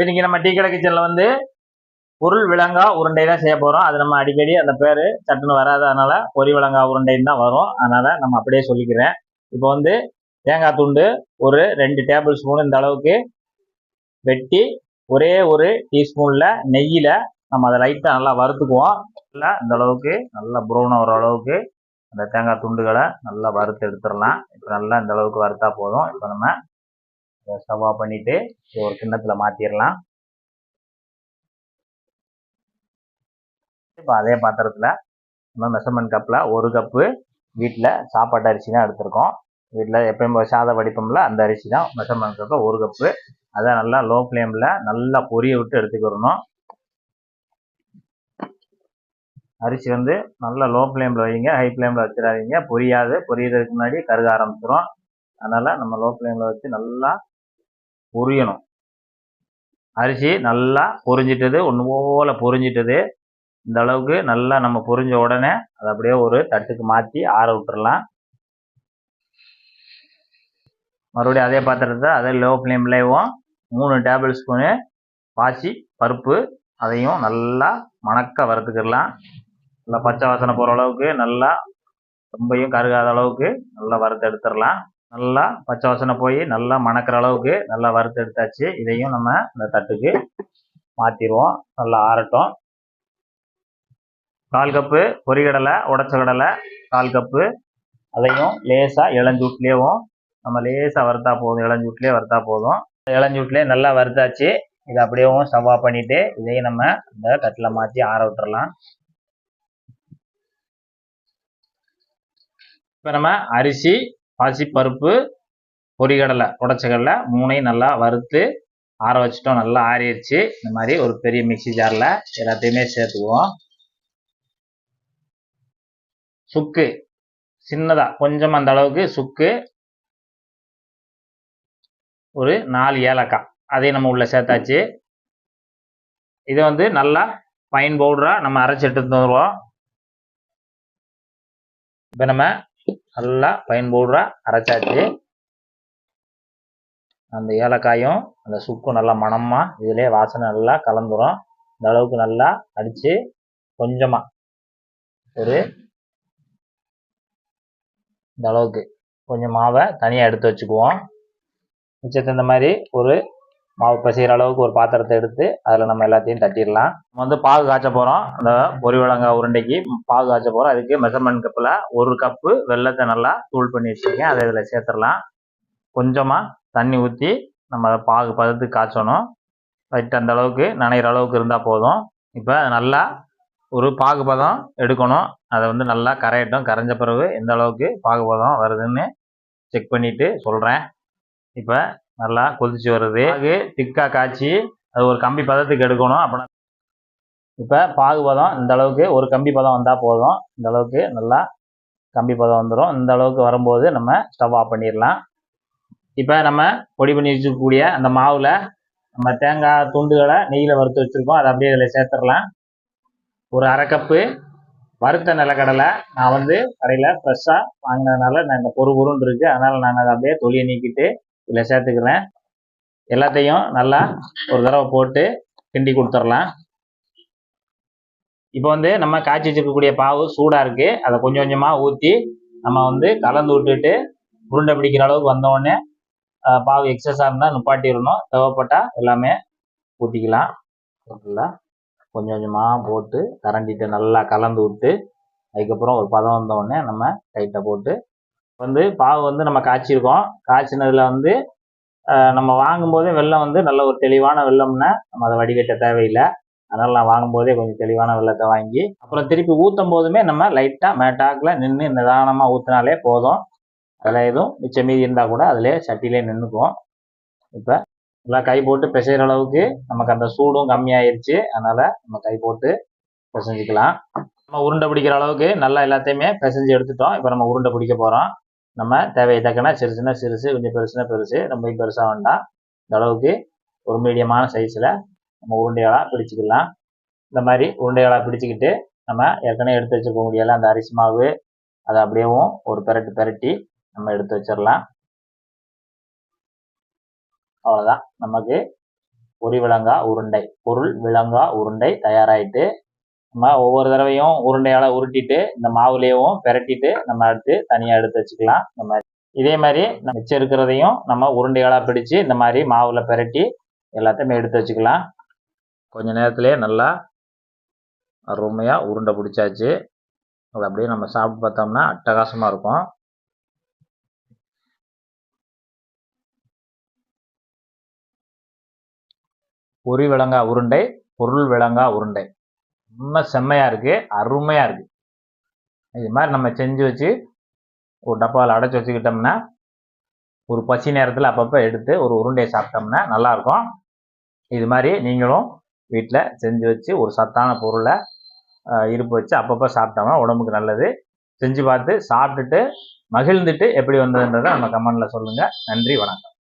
இன்னைக்கு நம்ம டீ கடை கிச்சனில் வந்து பொருள் விலங்கா உருண்டை தான் செய்ய போகிறோம் அது நம்ம அடிக்கடி அந்த பேர் சட்டுன்னு வராது. அதனால பொரி விலங்கா உருண்டைன்னு தான் வரும். அதனால நம்ம அப்படியே சொல்லிக்கிறேன். இப்போ வந்து தேங்காய் துண்டு ஒரு ரெண்டு டேபிள் ஸ்பூன் இந்த அளவுக்கு வெட்டி ஒரே ஒரு டீஸ்பூனில் நெய்யில் நம்ம அதை லைட்டாக நல்லா வறுத்துக்குவோம். நல்லா இந்த அளவுக்கு நல்லா ப்ரௌன் வர அளவுக்கு அந்த தேங்காய் துண்டுகளை நல்லா வறுத்து எடுத்துடலாம். இப்போ நல்லா இந்த அளவுக்கு வறுத்தா போதும். இப்போ நம்ம ஸ்டவ்வாக பண்ணிவிட்டு பண்ணிட்டு ஒரு கிண்ணத்தில் மாற்றிடலாம் இப்போ அதே பாத்திரத்தில் நம்ம மெஷர்மெண்ட் கப்பில் ஒரு கப்பு வீட்டில் சாப்பாட்டு அரிசி தான் எடுத்திருக்கோம். வீட்டில் எப்பயும் சாதம் வடிப்போம்ல அந்த அரிசி தான் மெஷர்மெண்ட் கப்பில் ஒரு கப்பு அதை நல்லா லோ ஃப்ளேமில் நல்லா பொரிய விட்டு எடுத்துக்கிறணும் அரிசி வந்து நல்லா லோ ஃப்ளேமில் வைங்க ஹை ஃப்ளேமில் வச்சிடாதீங்க. பொரியாது பொரியறதுக்கு முன்னாடி கருக ஆரம்பிச்சிடும் அதனால் நம்ம லோ ஃப்ளேமில் வச்சு நல்லா பொரியணும். அரிசி நல்லா பொரிஞ்சிட்டது ஒன்று போல் பொரிஞ்சிட்டது. இந்த அளவுக்கு நல்லா நம்ம பொரிஞ்ச உடனே அதை அப்படியே ஒரு தட்டுக்கு மாற்றி ஆற விட்டுறலாம். மறுபடியும் அதே பாத்திரத்தை அதே லோ ஃப்ளேம்லேயும் மூணு டேபிள் ஸ்பூனு பாசி பருப்பு அதையும் நல்லா மணக்க வறுத்துக்கிடலாம். நல்லா பச்சை வாசனை போகிற அளவுக்கு நல்லா ரொம்பையும் கருகாத அளவுக்கு நல்லா வறுத்து எடுத்துடலாம். நல்லா பச்சை வாசனை போய் நல்லா மணக்கிற அளவுக்கு நல்லா வறுத்து எடுத்தாச்சு. இதையும் நம்ம இந்த தட்டுக்கு மாற்றிடுவோம் நல்லா ஆறட்டும். கால் கப்பு பொரிகடலை உடச்ச கடலை கால் கப்பு. அதையும் லேசாக இளஞ்சூட்லேயும் நம்ம லேசாக வறுத்தா போதும். இளஞ்சூட்லேயே வறுத்தா போதும். இளஞ்சூட்லேயே நல்லா வறுத்தாச்சு. இதை அப்படியேவும் ஸ்டவ் பண்ணிவிட்டு இதையும் நம்ம இந்த கட்டில் மாற்றி ஆற விட்டுறலாம். இப்போ நம்ம அரிசி பாசிப்பருப்பு பொரிகடலை உடச்சக்கடலை மூணையும் நல்லா வறுத்து ஆற வச்சிட்டோம். நல்லா ஆறிடுச்சு. இந்த மாதிரி ஒரு பெரிய மிக்சி ஜாரில் எல்லாத்தையுமே சேர்த்துக்குவோம். சுக்கு சின்னதாக கொஞ்சம் அந்த அளவுக்கு சுக்கு. ஒரு நாலு ஏலக்காய். அதையும் நம்ம உள்ளே சேர்த்தாச்சு. இதை வந்து நல்லா ஃபைன் பவுடராக நம்ம அரைச்சி எடுத்து வருவோம் இப்போ நம்ம நல்லா ஃபைன் பவுடராக அரைச்சாச்சு. அந்த ஏலக்காயும் அந்த சுக்கும் நல்லா மணமாக இதிலே வாசனை நல்லா கலந்துரும். இந்த அளவுக்கு நல்லா அடித்து கொஞ்சமாக ஒரு இந்த அளவுக்கு கொஞ்சம் மாவை தனியாக எடுத்து வச்சுக்குவோம். மிச்சத்தை இந்த மாதிரி ஒரு மாவு பசிக்கிற அளவுக்கு ஒரு பாத்திரத்தை எடுத்து அதில் நம்ம எல்லாத்தையும் தட்டிடலாம். நம்ம வந்து பாகு காய்ச்ச போகிறோம் அந்த பொரி விலங்காய் உருண்டைக்கு பாகு காய்ச்ச போகிறோம் அதுக்கு மெஷர்மெண்ட் கப்பில் ஒரு கப்பு வெள்ளத்தை நல்லா தூள் பண்ணி வச்சுருக்கேன். அதை இதில் சேர்த்துடலாம். கொஞ்சமாக தண்ணி ஊற்றி நம்ம அதை பாகு பதத்துக்கு காய்ச்சணும். லைட் அந்த அளவுக்கு நனைகிற அளவுக்கு இருந்தால் போதும். இப்போ நல்லா ஒரு பாகுபதம் எடுக்கணும். அதை வந்து நல்லா கரையட்டும். கரைஞ்ச பிறகு எந்த அளவுக்கு பாகுபதம் வருதுன்னு செக் பண்ணிவிட்டு சொல்கிறேன் இப்போ நல்லா கொதிச்சு வருது. பாகு. திக்காக காய்ச்சி அது ஒரு கம்பி பதத்துக்கு எடுக்கணும் அப்படின்னா. இப்போ பாகு பதம் இந்த அளவுக்கு ஒரு கம்பி பதம் வந்தால் போதும். இந்த அளவுக்கு நல்லா கம்பி பதம் வந்துடும் இந்த அளவுக்கு வரும்போது நம்ம ஸ்டவ் ஆஃப் பண்ணிடலாம். இப்போ நம்ம பொடி பண்ணி வச்சுக்கக்கூடிய அந்த மாவில் நம்ம தேங்காய் துண்டுகளை நெய்யில் வறுத்து வச்சுருக்கோம். அதை அப்படியே இதில் சேர்த்துடலாம். ஒரு அரை கப்பு வறுத்த நிலக்கடலை நான் வந்து கடையில் ஃப்ரெஷ்ஷாக வாங்கினதுனால நான் இந்த பொறு பொருன்னு இருக்குது அதனால் நான் அதை அப்படியே தொலியை நீக்கிட்டு இதில் சேர்த்துக்கிறேன். எல்லாத்தையும் நல்லா ஒரு தடவை போட்டு கிண்டி கொடுத்துடலாம். இப்போ வந்து நம்ம காய்ச்சி வச்சுருக்கக்கூடிய பாவு சூடாக இருக்குது அதை கொஞ்சம் கொஞ்சமாக ஊற்றி நம்ம வந்து கலந்து விட்டுட்டு உருண்டை பிடிக்கிற அளவுக்கு வந்தோடனே பாவு எக்ஸஸாக இருந்தால் நுப்பாட்டிடணும். தேவைப்பட்டால் எல்லாமே ஊற்றிக்கலாம் நல்லா கொஞ்சம் கொஞ்சமாக போட்டு கரண்டிட்டு நல்லா கலந்து விட்டு அதுக்கப்புறம் ஒரு பதம் வந்தோடனே நம்ம டைட்டை போட்டு வந்து பாவு வந்து நம்ம காய்ச்சிருக்கோம். காய்ச்சினதில் வந்து நம்ம வாங்கும்போதே வெள்ளம் வந்து நல்ல ஒரு தெளிவான வெள்ளம்னா நம்ம அதை வடிகட்ட தேவையில்லை. அதனால் நான் வாங்கும்போதே கொஞ்சம் தெளிவான வெள்ளத்தை வாங்கி அப்புறம் திருப்பி ஊற்றும் போதுமே நம்ம லைட்டாக மேட்டாக்கில் நின்று நிதானமாக ஊற்றினாலே போதும். அதில் எதுவும் மிச்சம் மீதி இருந்தால் கூட அதிலே சட்டிலே நின்றுக்குவோம் இப்போ நல்லா கை போட்டு பிசைகிற அளவுக்கு நமக்கு அந்த சூடும் கம்மியாயிருச்சு. அதனால் நம்ம கை போட்டு பிசைஞ்சிக்கலாம். நம்ம உருண்டை பிடிக்கிற அளவுக்கு நல்லா எல்லாத்தையுமே பிசைஞ்சு எடுத்துட்டோம். இப்போ நம்ம உருண்டை பிடிக்க போகிறோம் நம்ம தேவையை தக்கன சிறுசுனா சிறுசு கொஞ்சம் பெருசுனா பெருசு ரொம்ப பெருசாக வேண்டாம் இந்த அளவுக்கு ஒரு மீடியமான சைஸில் நம்ம உருண்டைகளாக பிடிச்சிக்கலாம். இந்த மாதிரி உருண்டைகளாக பிடிச்சிக்கிட்டு நம்ம ஏற்கனவே எடுத்து வச்சுருக்க முடியல அந்த அரிசி மாவு அதை அப்படியேவும் ஒரு பெரட்டு பெரட்டி நம்ம எடுத்து வச்சிடலாம் அவ்வளோதான் நமக்கு பொரி விலங்கா உருண்டை பொருள் விலங்கா உருண்டை தயாராகிட்டு நம்ம ஒவ்வொரு தடவையும் உருண்டையால உருட்டிட்டு இந்த மாவுலேயும் பிரட்டிட்டு நம்ம அடுத்து தனியாக எடுத்து வச்சுக்கலாம். இந்த மாதிரி இதே மாதிரி நம்ம மிச்சம் இருக்கிறதையும் நம்ம உருண்டைகளாக பிடிச்சு இந்த மாதிரி மாவில் பிரட்டி எல்லாத்தையுமே எடுத்து வச்சுக்கலாம். கொஞ்ச நேரத்துலேயே நல்லா அருமையாக உருண்டை பிடிச்சாச்சு. அது அப்படியே நம்ம சாப்பிட்டு பார்த்தோம்னா அட்டகாசமாக இருக்கும். பொறி விளங்கா உருண்டை பொருள் விளங்கா உருண்டை. ரொம்ப செம்மையாக இருக்குது அருமையாக இருக்குது இது மாதிரி நம்ம செஞ்சு வச்சு ஒரு டப்பாவில் அடைச்சி வச்சுக்கிட்டோம்னா ஒரு பசி நேரத்தில் அப்பப்போ எடுத்து ஒரு உருண்டையை சாப்பிட்டோம்னா நல்லாயிருக்கும். இது மாதிரி நீங்களும் வீட்டில் செஞ்சு வச்சு ஒரு சத்தான பொருளை இருப்பு வச்சு அப்பப்போ சாப்பிட்டோம்னா உடம்புக்கு நல்லது. செஞ்சு பார்த்து சாப்பிட்டுட்டு மகிழ்ந்துட்டு எப்படி வந்ததுன்றதை நம்ம கமெண்டில் சொல்லுங்கள் நன்றி வணக்கம்.